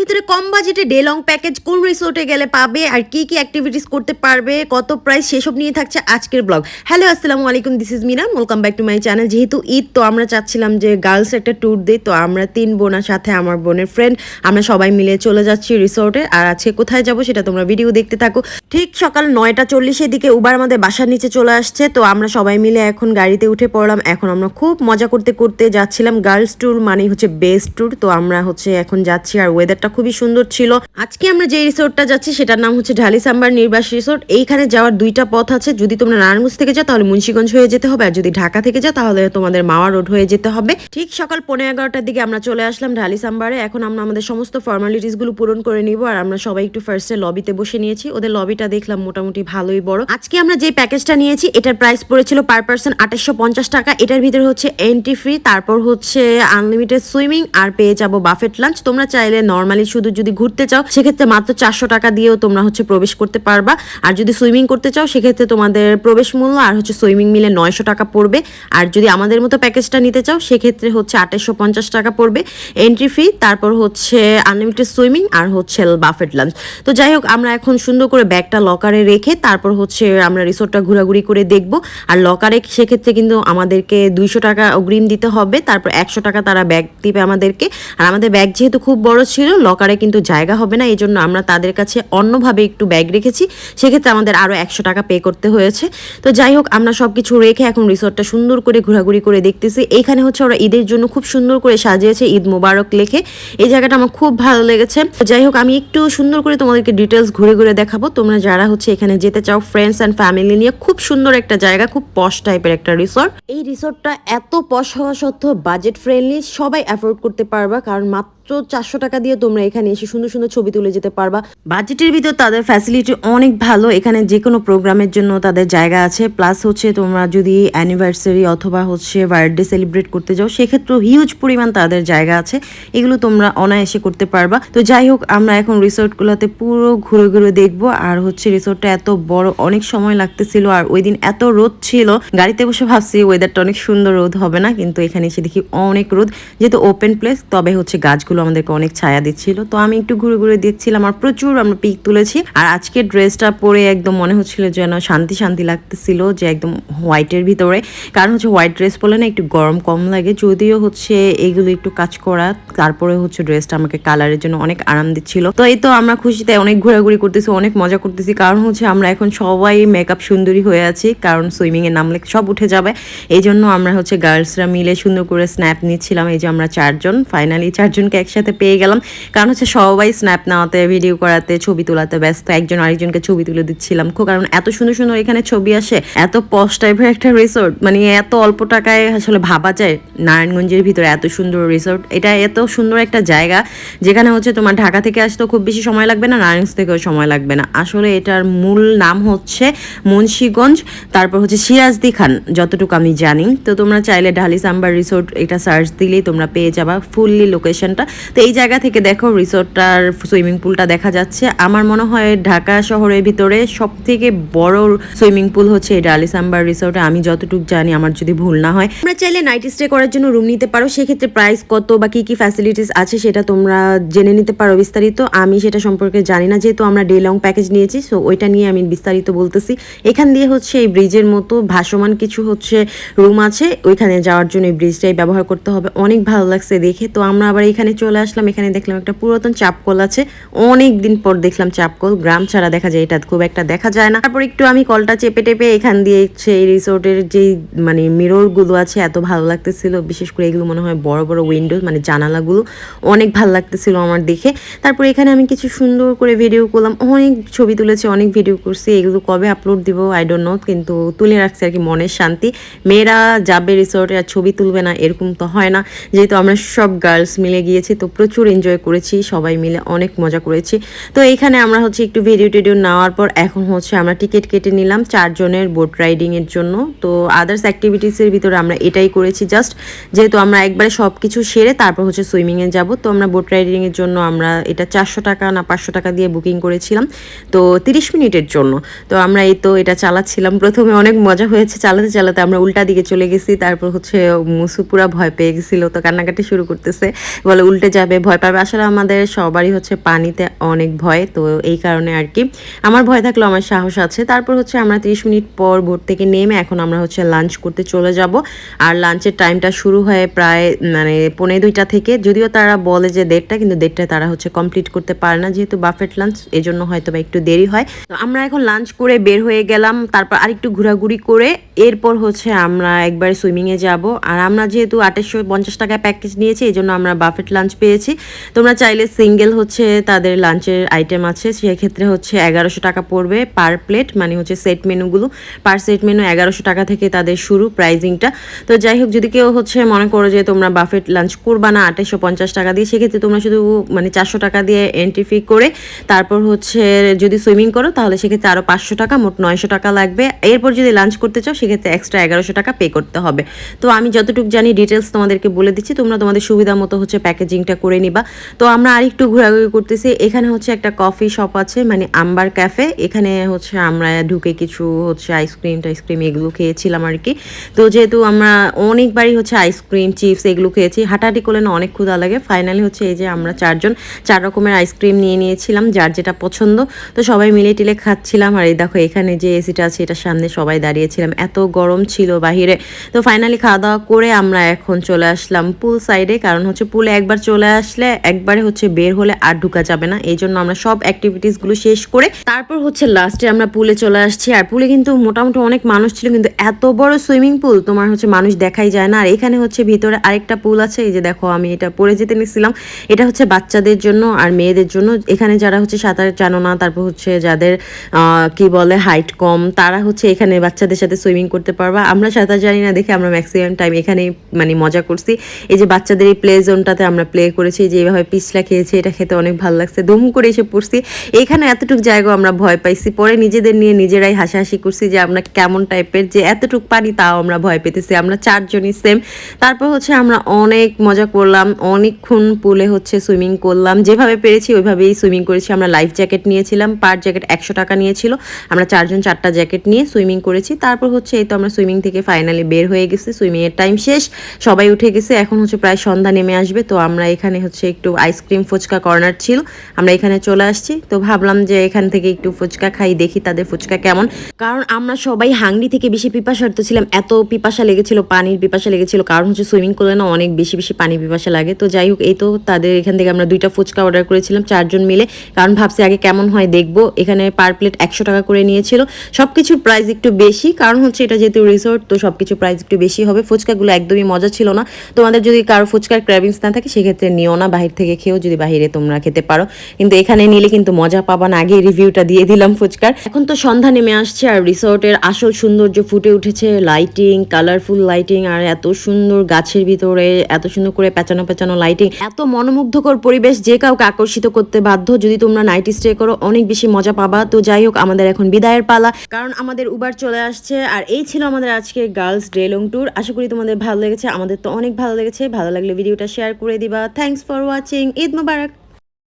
ভিতরে কম বাজেটে day long package কোন রিসোর্টে গেলে পাবে আর কি কি অ্যাক্টিভিটিস করতে পারবে, কত প্রাইস সেসব নিয়ে থাকছে আজকের ব্লগ হ্যালো আসসালামু আলাইকুম this is Mina welcome back to my channel যেহেতু ঈদ, তো আমরা চাচ্ছিলাম যে গার্লস একটা ট্যুর দিই, তো আমরা তিন বোনার সাথে আমার বোনের ফ্রেন্ড আমরা সবাই মিলে চলে যাচ্ছি রিসোর্টে আর আজকে কোথায় যাব সেটা তোমরা ভিডিও দেখতে থাকো। ঠিক সকাল নয়টা চল্লিশের দিকে উবার আমাদের বাসার নিচে চলে আসছে, তো আমরা সবাই মিলে এখন গাড়িতে উঠে পড়লাম। এখন আমরা খুব মজা করতে করতে যাচ্ছিলাম গার্লস ট্যুর মানে হচ্ছে বেস্ট ট্যুর তো আমরা হচ্ছে এখন যাচ্ছি। আর ওয়েদারটা খুবই সুন্দর ছিল। আজকে আমরা যে রিসোর্টটা যাচ্ছি, সেটার নাম হচ্ছে ঢালি সাম্বার নির্বাস রিসোর্ট। এইখানে যাওয়ার দুইটা পথ আছে। যদি তোমরা নারায়ণগঞ্জ থেকে যাও, তাহলে মুন্সিগঞ্জ হয়ে যেতে হবে। আর যদি ঢাকা থেকে যাও, তাহলে তোমাদের মাওয়া রোড হয়ে যেতে হবে। ঠিক সকাল পনেরো এগারোটার দিকে আমরা চলে আসলাম ঢালি সাম্বারে। এখন আমরা আমাদের সমস্ত ফর্মালিটিসগুলো পূরণ করে নিব। আর আমরা সবাই একটু ফার্স্টে লবিতে বসে নিয়েছি। ওদের লবিটা দেখলাম মোটামুটি ভালোই বড়। আজকে আমরা যে প্যাকেজটা নিয়েছি, এটার প্রাইস পড়েছিল পার পার্সন আঠাশশো টাকা। এটার ভিতরে হচ্ছে এন্ট্রি ফ্রি তারপর হচ্ছে আনলিমিটেড সুইমিং আর পেয়ে যাব বাফেট লাঞ্চ তোমরা চাইলে নর্মালি শুধু যদি ঘুরতে চাও, সেক্ষেত্রে মাত্র চারশো টাকা দিয়েও তোমরা হচ্ছে প্রবেশ করতে পারবা। আর যদি সুইমিং করতে চাও, সেক্ষেত্রে তোমাদের প্রবেশ মূল্য আর হচ্ছে সুইমিং মিলে নয়শো টাকা পড়বে। আর যদি আমাদের মতো প্যাকেজটা নিতে চাও, সেক্ষেত্রে হচ্ছে আঠাশশো পঞ্চাশ টাকা পড়বে। এন্ট্রি ফি তারপর হচ্ছে আনলিমিটেড সুইমিং আর হচ্ছে বাফেট লাঞ্চ। তো যাই হোক, আমরা এখন সুন্দর করে ব্যাগটা লকারে রেখে তারপর হচ্ছে আমরা রিসোর্টটা ঘোরাঘুরি করে দেখব। আর লকারে সেক্ষেত্রে কিন্তু আমাদেরকে দুইশো টাকা অগ্রিম দিতে হবে। তারপর একশো টাকা তারা ব্যাগ দিবে আমাদেরকে। আর আমাদের ব্যাগ যেহেতু খুব বড় ছিল লকারে কিন্তু জায়গা হবে না এই জন্য আমরা তাদের কাছে অন্যভাবে একটু ব্যাগ রেখেছি। সেক্ষেত্রে আমাদের আরও একশো টাকা পে করতে হয়েছে। তো যাই হোক, আমরা সব কিছু রেখে এখন রিসোর্টটা সুন্দর করে ঘোরাঘুরি করে দেখতেছি। এইখানে হচ্ছে ওরা ঈদের জন্য খুব সুন্দর করে সাজিয়েছে ঈদ মোবারক লেখে। এই জায়গাটা আমার খুব ভালো লেগেছে। যাই হোক, আমি একটু সুন্দর করে তোমাদেরকে ডিটেলস ঘুরে ঘুরে দেখাবো। তোমরা যারা হচ্ছে এখানে যেতে চাও ফ্রেন্ডস অ্যান্ড ফ্যামিলি নিয়ে, খুব সুন্দর একটা জায়গা, খুব পশ টাইপের একটা রিসোর্ট এই রিসোর্টটা এত পশ হওয়া সত্ত্বেও বাজেট ফ্রেন্ডলি সবাই অ্যাফোর্ড করতে পারবা, কারণ মাত্র চারশো টাকা দিয়ে তোমরা এখানে এসে সুন্দর সুন্দর ছবি তুলে যেতে পারবা। বাজেটের ভিতর তাদের ফ্যাসিলিটি অনেক ভালো, এখানে যে কোনো প্রোগ্রামের জন্য তাদের জায়গা আছে। প্লাস হচ্ছে তোমরা যদি অ্যানিভার্সারি অথবা হচ্ছে বার্থডে সেলিব্রেট করতে যাও, সেক্ষেত্রেও হিউজ পরিমাণ তাদের জায়গা আছে। এগুলো তোমরা অনায়াসে করতে পারবা। তো যাই হোক, আমরা এখন রিসোর্টগুলোতে পুরো ঘুরে ঘুরে দেখব। আর হচ্ছে রিসোর্টটা এত বড়, অনেক সময় লাগতেছিল। আর ওই দিন এত রোদ ছিল। গাড়িতে বসে ভাবছি ওয়েদারটা অনেক সুন্দর রোদ হবে না। কিন্তু এখানে এসে দেখি অনেক রোদ। যেহেতু ওপেন প্লেস তবে হচ্ছে গাছগুলো আমাদেরকে অনেক ছায়া দিচ্ছিল। তো আমি একটু ঘুরে ঘুরে দেখছিলাম আর প্রচুর আমরা পিক তুলেছি। আর আজকে ড্রেসটা পরে একদম মনে হচ্ছিল যেন শান্তি শান্তি লাগতেছিল যে একদম হোয়াইটের ভিতরে। কারণ হচ্ছে হোয়াইট ড্রেস পরলে না একটু গরম কম লাগে। যদিও হচ্ছে এগুলো একটু কাজ করা, তারপরে হচ্ছে ড্রেসটা আমাকে কালারের জন্য অনেক আরাম দিচ্ছিল। তো এই তো আমরা খুশিতে অনেক ঘোরাঘুরি করতেছি, অনেক মজা করতেছি। কারণ হচ্ছে আমরা এখন সবাই মেকআপ সুন্দরী হয়ে আছি। কারণ সুইমিং এর নামলে সব উঠে যাবে। এই জন্য আমরা হচ্ছে গার্লসরা মিলে সুন্দর করে স্ন্যাপ নিচ্ছিলাম। এই যে আমরা চারজন ফাইনালি চারজনকে একসাথে পেয়ে গেলাম। কারণ হচ্ছে সবাই স্ন্যাপ নেওয়াতে ভিডিও করাতে, ছবি তোলাতে ব্যস্ত। একজন আরেকজনকে ছবি তুলে দিচ্ছিলাম। খুব কারণ এত সুন্দর সুন্দর এখানে ছবি আসে, এত পশ টাইপের একটা রিসোর্ট মানে এত অল্প টাকায় আসলে ভাবা যায় নারায়ণগঞ্জের ভিতরে এত সুন্দর রিসোর্ট এটা এত সুন্দর একটা জায়গা, যেখানে হচ্ছে তোমার ঢাকা থেকে আসতেও খুব বেশি সময় লাগবে না, নারায়ণগঞ্জ থেকেও সময় লাগবে না। আসলে এটার মূল নাম হচ্ছে মুন্সীগঞ্জ, তারপর হচ্ছে সিরাজদি খান, যতটুকু আমি জানি। তো তোমরা চাইলে ঢালি সাম্বার রিসোর্ট এটা সার্চ দিলেই তোমরা পেয়ে যাবা ফুললি লোকেশনটা তো এই জায়গা থেকে দেখো রিসোর্টটার সুইমিং পুলটা দেখা যাচ্ছে। আমার মনে হয় ঢাকা শহরের ভিতরে সব থেকে বড় সুইমিং পুল হচ্ছে এই ডালি সাম্বার রিসোর্টে। আমি যতটুকু জানি, আমার যদি ভুল না হয়। তোমরা চাইলে নাইট স্টে করার জন্য রুম নিতে পারো। সেক্ষেত্রে প্রাইস কত বা কি কি ফ্যাসিলিটিস আছে সেটা তোমরা জেনে নিতে পারো বিস্তারিত। আমি সেটা সম্পর্কে জানি না, যেহেতু আমরা ডে লং প্যাকেজ নিয়েছি সো ওইটা নিয়ে আমি বিস্তারিত বলতেছি। এখান দিয়ে হচ্ছে এই ব্রিজের মতো ভাসমান কিছু হচ্ছে রুম আছে। ওইখানে যাওয়ার জন্য এই ব্রিজটাই ব্যবহার করতে হবে। অনেক ভালো লাগছে দেখে। তো আমরা আবার এখানে চলে আসলাম, এখানে দেখলাম একটা পুরাতন চাপকল আছে। অনেক দিন পর দেখলাম চাপকল, গ্রাম ছাড়া দেখা যায়, এটা খুব একটা দেখা যায় না। তারপর একটু আমি কলটা চেপে টেপে এখান দিয়ে এই রিসোর্টের যে মানে মিররগুলো আছে, এত ভালো লাগতেছিল। বিশেষ করে এগুলো মনে হয় বড় বড় উইন্ডোজ মানে জানালাগুলো অনেক ভালো লাগতেছিল আমার দেখে। তারপর এখানে আমি কিছু সুন্দর করে ভিডিও করলাম। অনেক ছবি তুলেছি, অনেক ভিডিও করছি। এগুলো কবে আপলোড দিব আই ডোন্ট নো কিন্তু তুলে রাখছি আর কি মনের শান্তি। মেয়েরা যাবে রিসোর্টে আর ছবি তুলবে না, এরকম তো হয় না। যেহেতু আমরা সব গার্লস মিলে গিয়েছি তো প্রচুর এনজয় করেছি, সবাই মিলে অনেক মজা করেছি। তো এইখানে আমরা হচ্ছে একটু ভিডিও টিডিও নেওয়ার পর এখন হচ্ছে আমরা টিকিট কেটে নিলাম চারজনের বোট রাইডিং এর জন্য। তো আদার্স অ্যাক্টিভিটিসের ভিতরে আমরা এটাই করেছি জাস্ট যেহেতু আমরা একবারে সব কিছু সেরে তারপর হচ্ছে সুইমিংয়ে যাব। তো আমরা বোট রাইডিং এর জন্য আমরা এটা চারশো টাকা না পাঁচশো টাকা দিয়ে বুকিং করেছিলাম। তো তিরিশ মিনিটের জন্য। তো আমরা এই তো এটা চালাচ্ছিলাম। প্রথমে অনেক মজা হয়েছে, চালাতে চালাতে আমরা উল্টা দিকে চলে গেছি। তারপর হচ্ছে মুসু পুরা ভয় পেয়ে গেছিল, তো কান্নাকাটি শুরু করতেছে। বলে উল্টা যাবে, ভয় পাবে। আসলে আমাদের সবারই হচ্ছে পানিতে অনেক ভয়, তো এই কারণে আর কি। আমার ভয় থাকলেও আমার সাহস আছে। তারপর হচ্ছে আমরা তিরিশ মিনিট পর বোট থেকে নেমে এখন আমরা হচ্ছে লাঞ্চ করতে চলে যাব। আর লাঞ্চের টাইমটা শুরু হয় প্রায় মানে পনেরো দুইটা থেকে। যদিও তারা বলে যে দেড়টা, কিন্তু দেড়টায় তারা হচ্ছে কমপ্লিট করতে পারে না, যেহেতু বাফেট লাঞ্চ এই জন্য হয়তো বা একটু দেরি হয়। তো আমরা এখন লাঞ্চ করে বের হয়ে গেলাম। তারপর আরেকটু ঘোরাঘুরি করে এরপর হচ্ছে আমরা একবার সুইমিংয়ে যাব। আর আমরা যেহেতু আঠাশশো পঞ্চাশ টাকায় প্যাকেজ নিয়েছি এই জন্য আমরা বাফেট লাঞ্চ পেয়েছি। তোমরা চাইলে সিঙ্গেল হচ্ছে তাদের লাঞ্চের আইটেম আছে, সেক্ষেত্রে হচ্ছে এগারোশো টাকা পড়বে পার প্লেট মানে হচ্ছে সেট মেনুগুলো পার সেট মেনু এগারোশো টাকা থেকে তাদের শুরু প্রাইজিংটা তো যাই হোক, যদি কেউ হচ্ছে মনে করো যে তোমরা বাফেট লাঞ্চ করবা না আঠাশশো পঞ্চাশ টাকা দিয়ে, সেক্ষেত্রে তোমরা শুধু মানে চারশো টাকা দিয়ে এন্ট্রি ফি করে তারপর হচ্ছে যদি সুইমিং করো, তাহলে সেক্ষেত্রে আরও পাঁচশো টাকা, মোট নয়শো টাকা লাগবে। এরপর যদি লাঞ্চ করতে চাও, সেক্ষেত্রে এক্সট্রা এগারোশো টাকা পে করতে হবে। তো আমি যতটুকু জানি ডিটেলস তোমাদেরকে বলে দিচ্ছি। তোমরা তোমাদের সুবিধা মতো হচ্ছে প্যাকেজিংটা করে নিবা। তো আমরা আরেকটু ঘোরাঘুরি করতেছি। এখানে হচ্ছে একটা কফি শপ আছে মানে আম্বার ক্যাফে এখানে হচ্ছে আমরা ঢুকে কিছু হচ্ছে আইসক্রিম টাইসক্রিম এগুলো খেয়েছিলাম আর কি তো যেহেতু আমরা অনেকবারই হচ্ছে আইসক্রিম চিপস এগুলো খেয়েছি, হাঁটাহাঁটি করলে না অনেক ক্ষুধা লাগে। ফাইনালি হচ্ছে এই যে আমরা চারজন, চার রকমের আইসক্রিম নিয়ে নিয়েছিলাম, যার যেটা পছন্দ। তো সবাই মিলে টিলে খাচ্ছিলাম। আর এই দেখো, এখানে যে এসিটা আছে, এটার সামনে সবাই দাঁড়িয়েছিলাম। এত গরম ছিল বাহিরে। তো ফাইনালি খাওয়া দাওয়া করে আমরা এখন চলে আসলাম পুল সাইডে কারণ হচ্ছে পুলে একবার চলে আসলে একবারে হচ্ছে বের হলে আর ঢুকা যাবে না। এই জন্য আমরা সব অ্যাক্টিভিটিসগুলো শেষ করে তারপর হচ্ছে লাস্টে আমরা পুলে চলে আসছি। আর পুলে কিন্তু মোটামুটি অনেক মানুষ ছিল, কিন্তু এত বড় সুইমিং পুল তোমার হচ্ছে মানুষ দেখাই যায় না। আর এখানে হচ্ছে ভিতরে আরেকটা পুল আছে, এই যে দেখো আমি এটা পরে যেতে নিছিলাম। এটা হচ্ছে বাচ্চাদের জন্য আর মেয়েদের জন্য। এখানে যারা হচ্ছে সাঁতার জানো না, তারপর হচ্ছে যাদের কি বলে হাইট কম, তারা হচ্ছে এখানে বাচ্চাদের সাথে সুইমিং করতে পারবা। আমরা সাঁতার জানি না দেখে আমরা ম্যাক্সিমাম টাইম এখানেই মানে মজা করছি। এই যে বাচ্চাদের এই প্লে জোনটাতে আমরা প্লে করেছি, যে এইভাবে পিছলা খেয়েছি, এটা খেতে অনেক ভালো লাগছে দম করে এসে পড়ছি। এখানে এতটুকু জায়গা আমরা ভয় পাইছি, পরে নিজেদের নিয়ে নিজেরাই হাসাহাসি করছি যে আমরা কেমন টাইপের, যে এতটুকু পানি তাও আমরা ভয় পেতেছি, আমরা চারজনই সেম তারপর হচ্ছে আমরা অনেক মজা করলাম, অনেকক্ষণ পুলে হচ্ছে সুইমিং করলাম, যেভাবে পেরেছি ওইভাবেই সুইমিং করেছি, আমরা লাইফ জ্যাকেট নিয়েছিলাম পার জ্যাকেট একশো টাকা নিয়েছিল, আমরা চারজন চারটা জ্যাকেট নিয়ে সুইমিং করেছি, তারপর হচ্ছে এই তো আমরা সুইমিং থেকে ফাইনালি বের হয়ে গেছি সুইমিং এর টাইম শেষ, সবাই উঠে গেছে, এখন হচ্ছে প্রায় সন্ধ্যা নেমে আসবে, তো আমরা এখানে হচ্ছে একটু আইসক্রিম ফুচকা কর্নার ছিল। আমরা এখানে চলে আসছি। তো ভাবলাম যে এখান থেকে একটু ফুচকা খাই, দেখি তাদের ফুচকা কেমন। কারণ আমরা সবাই হাংরি থেকে বেশি পিপাসার্থ ছিলাম। এত পিপাসা লেগেছিল, পানির পিপাসা লেগেছিল। কারণ হচ্ছে সুইমিং করলে না অনেক বেশি বেশি পানি পিপাসা লাগে। তো যাই হোক, এই তো তাদের এখান থেকে আমরা দুইটা ফুচকা অর্ডার করেছিলাম, চারজন মিলে। কারণ ভাবছি আগে কেমন হয় দেখব। এখানে পার প্লেট একশো টাকা করে নিয়েছিল। সব কিছুর প্রাইস একটু বেশি। কারণ হচ্ছে এটা যেহেতু রিসোর্ট তো সব কিছু প্রাইস একটু বেশি হবে। ফুচকাগুলো একদমই মজা ছিল না। তোমাদের যদি কারও ফুচকার ক্র্যাভিংস না থাকে, সেক্ষেত্রে নিও না, বাহির থেকে খেও যদি বাহিরে তোমরা খেতে পারো। কিন্তু এখানে নিলে কিন্তু মজা পাবা না আগে রিভিউটা দিয়ে দিলাম ফুচকার। এখন তো সন্ধ্যা নেমে আসছে আর রিসোর্টের আসল সৌন্দর্য ফুটে উঠেছে লাইটিং কালারফুল লাইটিং আর এত সুন্দর গাছের ভিতরে, এত সুন্দর করে পেঁচানো পেঁচানো লাইটিং এত মনোমুগ্ধকর পরিবেশ যে কাউকে আকর্ষিত করতে বাধ্য যদি তোমরা নাইট স্টে করো, অনেক বেশি মজা পাবা। তো যাই হোক, আমাদের এখন বিদায়ের পালা। কারণ আমাদের উবার চলে আসছে, আর এই ছিল আমাদের আজকে গার্লস ডে লং ট্যুর আশা করি তোমাদের ভালো লেগেছে। আমাদের তো অনেক ভালো লেগেছে। ভালো লাগলে ভিডিওটা শেয়ার করে দিবা। Thanks for watching Eid Mubarak